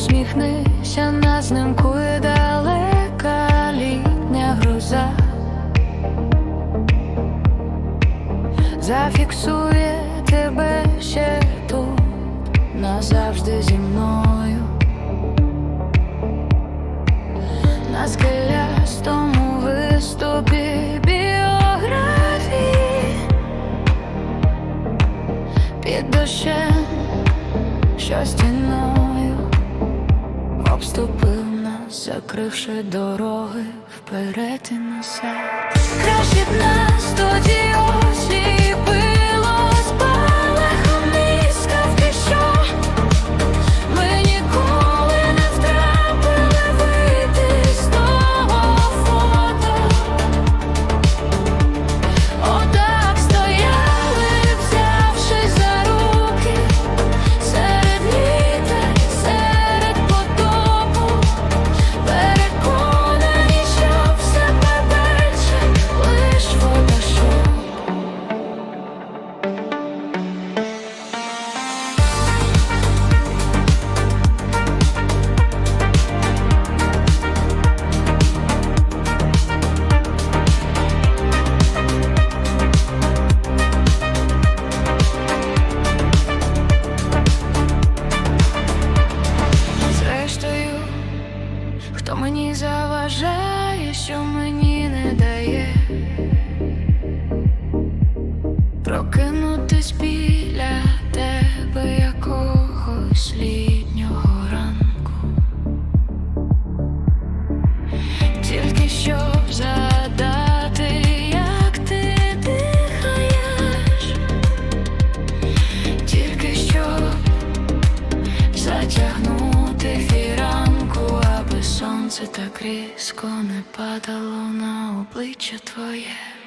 Усміхнися на знимкує далека літня гроза. Зафіксує тебе ще тут назавжди зі мною. На скелястому виступі обступив нас, закривши дороги вперед і назад. Краще б нас заважає, що мені не дає прокинутись біля сонце так різко не падало на обличчя твоє.